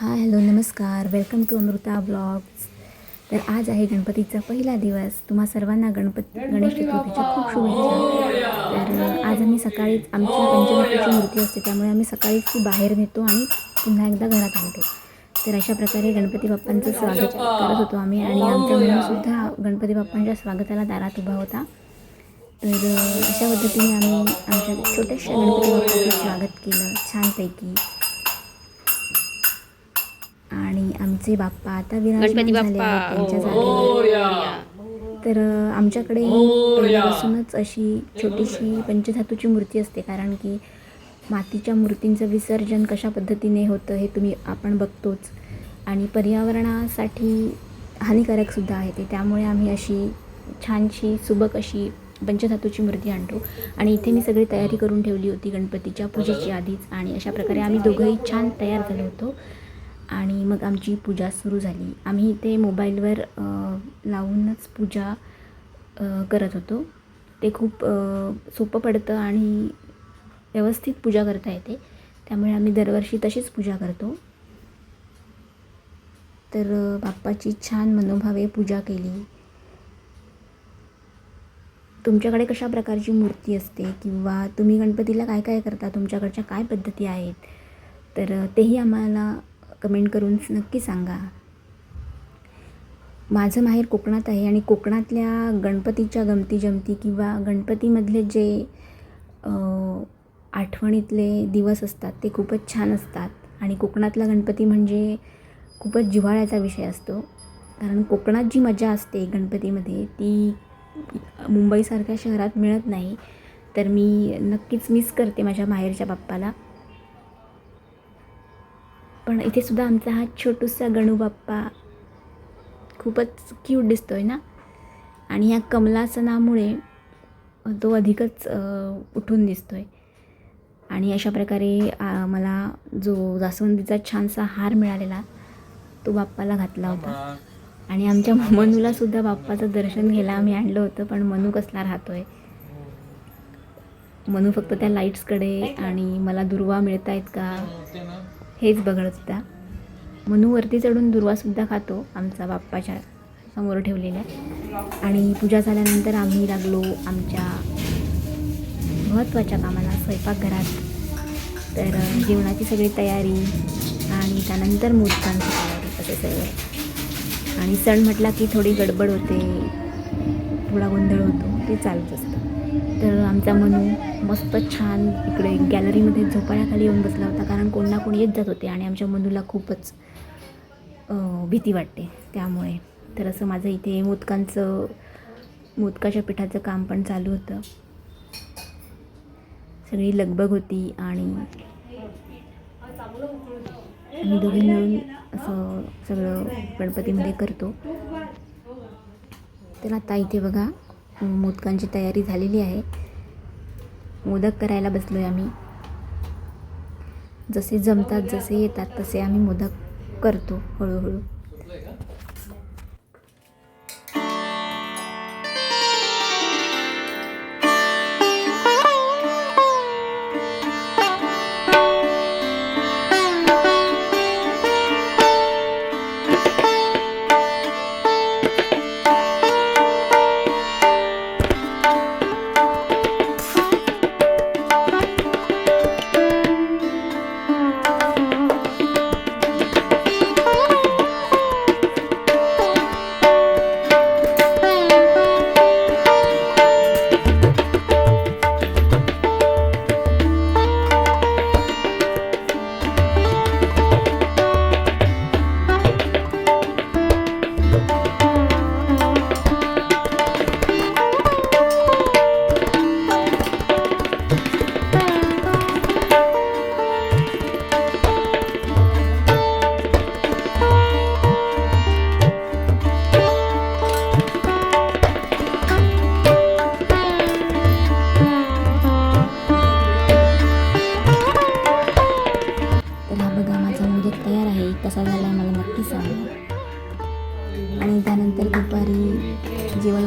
हाय hello नमस्कार. Welcome to Amrita blogs तर आज आहे गणपतीचा पहिला दिवस. तुम्हा सर्वांना गणपती गणेश चतुर्थीच्या खूप शुभेच्छा. तर आज आम्ही सकाळीच आमची पंचमूर्तीची मूर्ती असते त्यामुळे आम्ही सकाळीच ती बाहेर नेतो आणि पुन्हा एकदा घरात आणतो. तर अशा प्रकारे गणपती बाप्पांचं स्वागत करत होतो आम्ही आणि आमच्या मुलीसुद्धा गणपती बाप्पांच्या स्वागताला दारात उभा होता. तर अशा पद्धतीने आम्ही आमच्या छोट्याशा गणपती बाप्पाचं स्वागत केलं. छानपैकी. आणि आमचे बाप्पा आता विराजमान झाले आहेत त्यांच्या जागेवर. तर अ, आमच्याकडे पहिल्यापासूनच अशी छोटीशी पंचधातूची मूर्ती असते कारण की मातीच्या मूर्तींचं विसर्जन कशा पद्धतीने होतं हे तुम्ही आपण बघतोच. आणि पर्यावरणासाठी हानिकारकसुद्धा आहे ते. त्यामुळे आम्ही अशी छानशी सुबक अशी पंचधातूची मूर्ती आणतो. आणि इथे मी सगळी तयारी करून ठेवली होती गणपतीच्या पूजेची आधीच. आणि अशा प्रकारे आम्ही दोघंही छान तयार झालो होतो. आणि मग आमची पूजा सुरू झाली. आम्ही ते मोबाईलवर लावूनच पूजा करत होतो. ते खूप सोपं पडतं आणि व्यवस्थित पूजा करता येते. त्यामुळे आम्ही दरवर्षी तशीच पूजा करतो. तर बाप्पाची छान मनोभावे पूजा केली. तुमच्याकडे कशा प्रकारची मूर्ती असते? किंवा तुम्ही गणपतीला काय काय करता? तुमच्याकडच्या काय पद्धती आहेत? तर तेही आम्हाला कमेंट करून नक्की सांगा. माझं माहेर कोकणात आहे आणि कोकणातल्या गणपतीच्या गमती जमती किंवा गणपतीमधले जे आठवणीतले दिवस असतात ते खूपच छान असतात. आणि कोकणातला गणपती म्हणजे खूपच जिव्हाळ्याचा विषय असतो. कारण कोकणात जी मजा असते गणपतीमध्ये ती मुंबईसारख्या शहरात मिळत नाही. तर मी नक्कीच मिस करते माझ्या माहेरच्या बाप्पाला. पण इथे सुद्धा आमचा हा छोटूसा गणू बाप्पा खूपच क्यूट दिसतो आहे ना? आणि ह्या कमलासनामुळे तो अधिकच उठून दिसतो आहे आणि अशा प्रकारे मला जो जास्वंदीचा छानसा हार मिळालेला तो बाप्पाला घातला होता. आणि आमच्या मनूला सुद्धा बाप्पाचं दर्शन घ्यायला आम्ही आणलं होतं पण मनू कसला राहतो आहे मनू फक्त त्या लाईट्सकडे आणि मला दुर्वा मिळत आहेत का हेच बघत होता. मनू वरती चढून दुर्वासुद्धा खातो आमचा बाप्पाच्या समोर ठेवलेल्या. आणि पूजा झाल्यानंतर आम्ही लागलो आमच्या महत्त्वाच्या कामाला स्वयंपाकघरात. तर जेवणाची सगळी तयारी आणि त्यानंतर मूर्तांची तयारी असं सगळं. आणि सण म्हटला की थोडी गडबड होते थोडा गोंधळ होतो ते चालूच असतं. तर आमचा मनू मस्त छान इकडे गॅलरीमध्ये झोपाळ्याखाली येऊन बसला होता कारण कोण ना कोण येत जात होते आणि आमच्या मनूला खूपच भीती वाटते त्यामुळे. तर असं माझं इथे मोदकांचं मोदकाच्या पिठाचं काम पण चालू होतं. सगळी लगबग होती आणि आम्ही दोघे मिळून असं सगळं गणपतीमध्ये करतो. तर आता इथे बघा मोदकांची तयारी झालेली आहे. मोदक करायला बसलो आहे आम्ही. जसे जमतात जसे येतात तसे आम्ही मोदक करतो हळूहळू.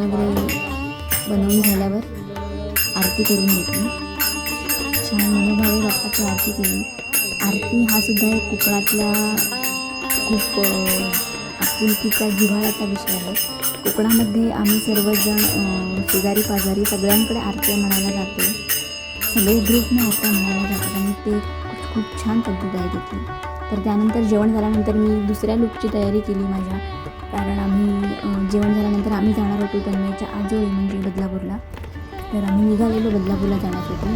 वगैरे बनवून झाल्यावर आरती करून घेतली. छान मनोभावे बाप्पाची आरती केली. आरती हा सुद्धा एक कोकणातला खूप आपुलकीचा जिव्हाळ्याचा विषय आहे. कोकणामध्ये आम्ही सर्वजण शेजारी पाजारी सगळ्यांकडे आरत्या म्हणायला जातो. सगळे ग्रुपने आरत्या म्हणायला जातात आणि ते खूप- खूप छान पद्धत आहे तिथे तर त्यानंतर जेवण झाल्यानंतर मी दुसऱ्या लुकची तयारी केली माझ्या. कारण आम्ही जेवण झाल्यानंतर आम्ही जाणार होतो तन्मयच्या आजोळी म्हणजे बदलापूरला. तर आम्ही निघालेलो बदलापूरला जाण्यासाठी.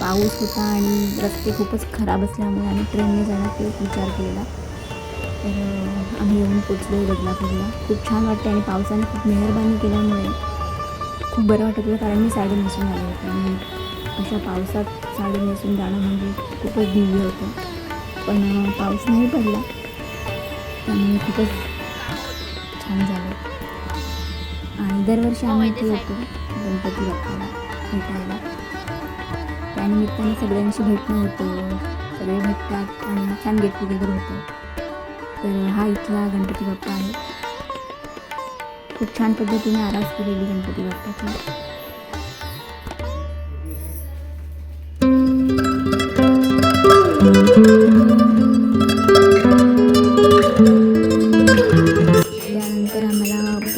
पाऊस होता आणि रस्ते खूपच खराब असल्यामुळे आम्ही ट्रेनने जाण्याचा एक विचार केलेला. तर आम्ही येऊन पोचलो बदलापूरला. खूप छान वाटते आणि पावसाने खूप मेहरबानी केल्यामुळे खूप बरं वाटत होतं कारण मी साडी नेसून आले होते. आणि अशा पावसात साडी नेसून जाणं म्हणजे खूपच दिव्य होतं. पण पाऊस नाही पडला. त्यामुळे खूपच छान झालं. आणि दरवर्षी आम्ही इथे येतो गणपती बाप्पाला भेटायला. त्यानिमित्ताने सगळ्यांशी भेटणं होतं. सगळे भेटतात आणि छान गेट टुगेदर होतं. तर हा इथला गणपती बाप्पा आहे. खूप छान पद्धतीने आरास केलेली गणपती बाप्पाची.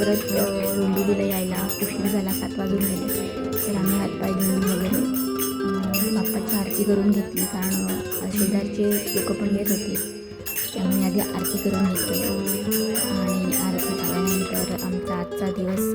परत अ, डोंबिवलीला यायला उशीर झाला सात वाजून गेले तर आम्ही हातपाय धुवून वगैरे बाप्पाची आरती करून घेतली. कारण शेजारचे लोक पण येत होते. त्यामुळे आधी आरती करून घेतली. आणि आरती झाल्यानंतर आमचा आजचा दिवस